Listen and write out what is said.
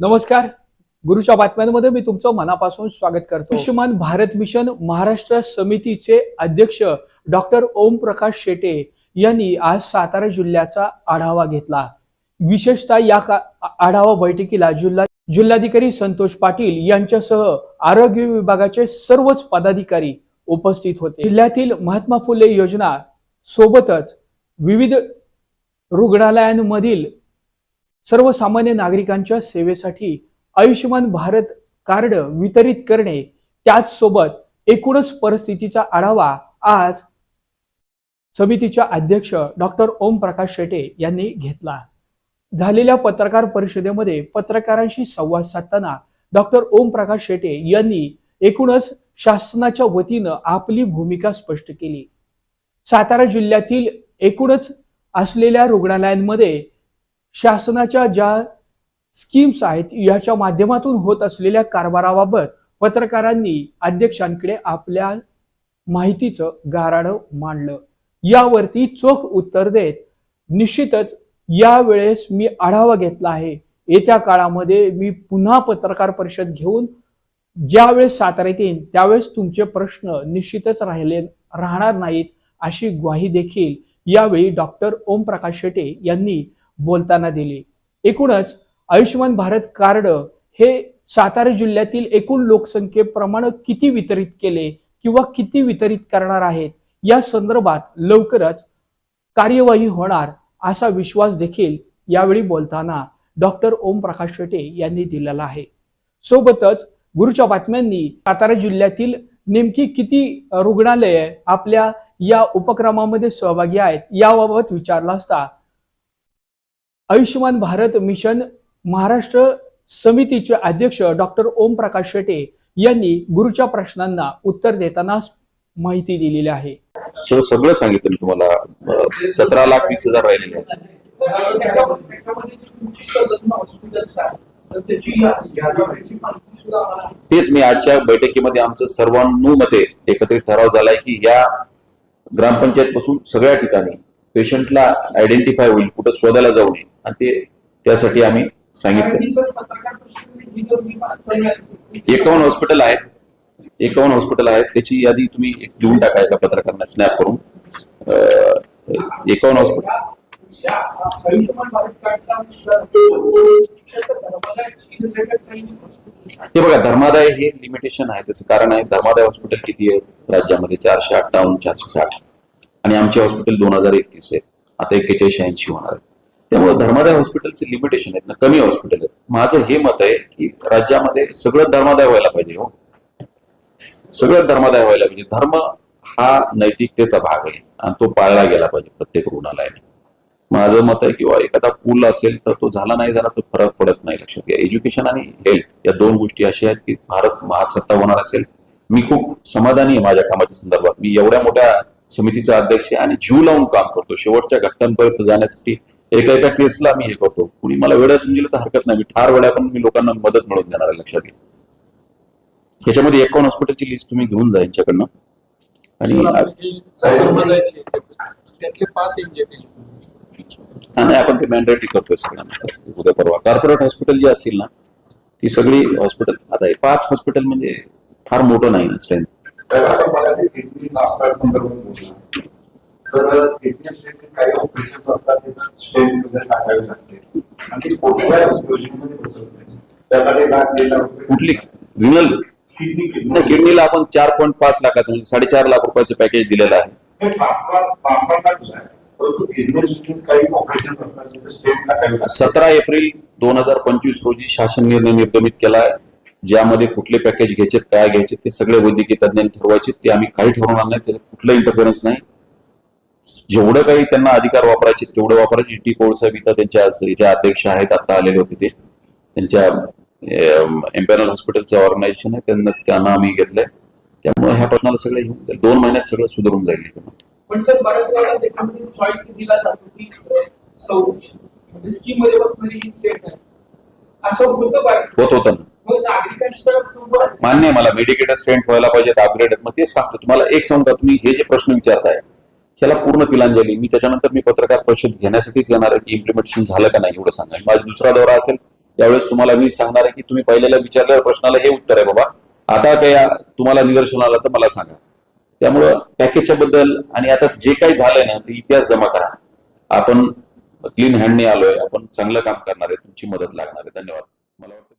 नमस्कार. गुरुच्या बातम्यांमध्ये मी तुमचं मनापासून स्वागत करतो. आयुष्यमान भारत मिशन महाराष्ट्र समितीचे अध्यक्ष डॉक्टर ओम प्रकाश शेटे यांनी आज सातारा जिल्ह्याचा आढावा घेतला. विशेषतः या आढावा बैठकीला जिल्हा जिल्हाधिकारी संतोष पाटील यांच्यासह आरोग्य विभागाचे सर्वच पदाधिकारी उपस्थित होते. जिल्ह्यातील महात्मा फुले योजना सोबतच विविध रुग्णालयांमधील सर्वसामान्य नागरिकांच्या सेवेसाठी आयुष्यमान भारत कार्ड वितरित करणे त्याचसोबत एकूणच परिस्थितीचा आढावा आज समितीच्या अध्यक्ष डॉक्टर ओम प्रकाश शेटे यांनी घेतला. झालेल्या पत्रकार परिषदेमध्ये पत्रकारांशी संवाद साधताना डॉक्टर ओम प्रकाश शेटे यांनी एकूणच शासनाच्या वतीनं आपली भूमिका स्पष्ट केली. सातारा जिल्ह्यातील एकूणच असलेल्या रुग्णालयांमध्ये शासनाच्या ज्या स्कीम्स आहेत याच्या माध्यमातून होत असलेल्या कारभाराबाबत पत्रकारांनी अध्यक्षांकडे आपल्या माहितीचं गाराणं मांडलं. यावरती चोख उत्तर देत निश्चितच यावेळेस मी आढावा घेतला आहे. येत्या काळामध्ये मी पुन्हा पत्रकार परिषद घेऊन ज्यावेळेस साताऱ्यात येईन त्यावेळेस तुमचे प्रश्न निश्चितच राहिले राहणार नाहीत अशी ग्वाही देखील यावेळी डॉक्टर ओम प्रकाश शेटे यांनी बोलताना दिली. एकूणच आयुष्यमान भारत कार्ड हे सातारा जिल्ह्यातील एकूण लोकसंख्येप्रमाणे किती वितरित केले किंवा किती वितरित करणार आहेत? या संदर्भात लवकरच कार्यवाही होणार असा विश्वास देखील यावेळी बोलताना डॉक्टर ओम प्रकाश शेटे यांनी दिलेला आहे. सोबतच गुरुच्या बातम्यांनी सातारा जिल्ह्यातील नेमकी किती रुग्णालये आपल्या या उपक्रमामध्ये सहभागी आहेत याबाबत विचारला असता आयुष्यमान भारत मिशन महाराष्ट्र समितीचे अध्यक्ष डॉक्टर ओम प्रकाश शेटे यांनी गुरुच्या प्रश्नांना उत्तर देताना माहिती दिलेली आहे. सगळं सांगितलं मी तुम्हाला. सतरा लाख वीस हजार राहिलेले तेच मी आजच्या बैठकीमध्ये आमचं सर्वानुमते एकत्रित ठराव झालाय की या ग्रामपंचायत पासून सगळ्या ठिकाणी पेशंटला आयडेंटिफाय होईल कुठं शोधायला जाऊ नये. आणि ते त्यासाठी आम्ही सांगितलं. एकावन्न हॉस्पिटल आहेत. एकावन्न हॉस्पिटल आहेत. त्याची यादी तुम्ही एक देऊन टाका एका पत्रकारांना स्नॅप करून. एकावन्न हॉस्पिटल. हे बघा धर्मादाय हे लिमिटेशन आहे. त्याचं कारण आहे धर्मादाय हॉस्पिटल किती आहे? राज्यामध्ये चारशे अठ्ठावन्न चारशे साठ. आणि आमचे हॉस्पिटल दोन हजार एकतीस आहे आता एक्केचाळीस ऐंशी होणार आहे त्यामुळे धर्मादाय हॉस्पिटलचे लिमिटेशन आहेत ना कमी हॉस्पिटल आहेत. माझं हे मत आहे की राज्यामध्ये सगळं धर्मादाय व्हायला पाहिजे हो. सगळं धर्मादाय व्हायला पाहिजे. धर्म हा नैतिकतेचा भाग आहे आणि तो पाळला गेला पाहिजे प्रत्येक रुग्णालयाने. माझं मत आहे किंवा एखादा पूल असेल तर तो झाला नाही झाला तर फरक पडत नाही लक्षात घ्या. एज्युकेशन आणि हेल्थ या दोन गोष्टी अशा आहेत की भारत महासत्ता होणार असेल. मी खूप समाधानी आहे माझ्या कामाच्या संदर्भात. मी एवढ्या मोठ्या समितीचा अध्यक्ष आणि जीव लावून काम करतो. शेवटच्या घटकांपर्यंत जाण्यासाठी एका एका केसला मी हे करतो. कुणी मला वेळ समजेल तर हरकत नाही. मी ठार वेळा पण मी लोकांना मदत मिळवून देणार आहे लक्षात घ्या. ह्याच्यामध्ये एकावन्न हॉस्पिटलची लिस्ट तुम्ही घेऊन जा यांच्याकडनं. आणि सर, आपले जे धर्मादायचे आहेत, त्यातले पाच एमजेपी आणि आपण ते मॅन्डेटरी करतोय सगळ्यांना. उद्या परवा. कॉर्पोरेट हॉस्पिटल जी असतील ना ती सगळी हॉस्पिटल आता हे पाच हॉस्पिटल म्हणजे फार मोठं नाही ना स्ट्रेंथ तर काही असतात टाकावे लागते. आणि योजनेमध्ये बसत नाही कुठली? रिनल? नाही किडनीला आपण चार पॉईंट पाच लाखाचं म्हणजे साडेचार लाख रुपयाचं पॅकेज दिलेलं आहे. हे सतरा एप्रिल दोन हजार पंचवीस रोजी शासन निर्णय निर्गमित केला आहे. ज्यामध्ये कुठले पॅकेज घ्यायचे काय घ्यायचे ते सगळे वैद्यकीय तज्ञांनी ठरवायचे ते आम्ही काही ठरवणार नाही त्याच्यात कुठलं इंटरफरन्स नाही. जेवढं काही त्यांना अधिकार वापरायचे तेवढं वापरायचे. टी पौळसाहेब इथं त्यांच्या याचे अध्यक्ष आहेत आता आलेले होते ते. त्यांच्या एम्पॅनल हॉस्पिटलचं ऑर्गनायझेशन आहे त्यांना त्यांना आम्ही घेतलंय. त्यामुळे ह्या प्रश्नाला सगळं येऊन जाईल. दोन महिन्यात सगळं सुधारून जाईल. पण सर बऱ्याच वेळा त्याच्यामध्ये चॉईस दिला जातो की अ, सौ म्हणजे स्कीममध्ये बसणारी स्टेट आहे असं होतं बऱ्याच होत होतं ना. मान्य आहे मला मेडिकेटर स्ट्रेंथ व्हायला पाहिजेत अपग्रेड मग तेच सांगतो तुम्हाला एक सांगता तुम्ही हे जे प्रश्न विचारताय ह्याला पूर्ण तिलांजली. मी त्याच्यानंतर मी पत्रकार परिषद घेण्यासाठीच येणार आहे की इम्प्लिमेंटेशन झालं का नाही एवढं सांगा माझा दुसरा दौरा असेल त्यावेळेस तुम्हाला मी सांगणार आहे की तुम्ही पहिल्याला विचारलेल्या प्रश्नाला हे उत्तर आहे बाबा. आता काय तुम्हाला निदर्शन आलं तर मला सांगा. त्यामुळं पॅकेजच्या बद्दल आणि आता जे काही झालंय ना ते इतिहास जमा करा. आपण क्लीन हँडने आलोय आपण चांगलं काम करणार आहे तुमची मदत लागणार आहे. धन्यवाद. मला वाटतं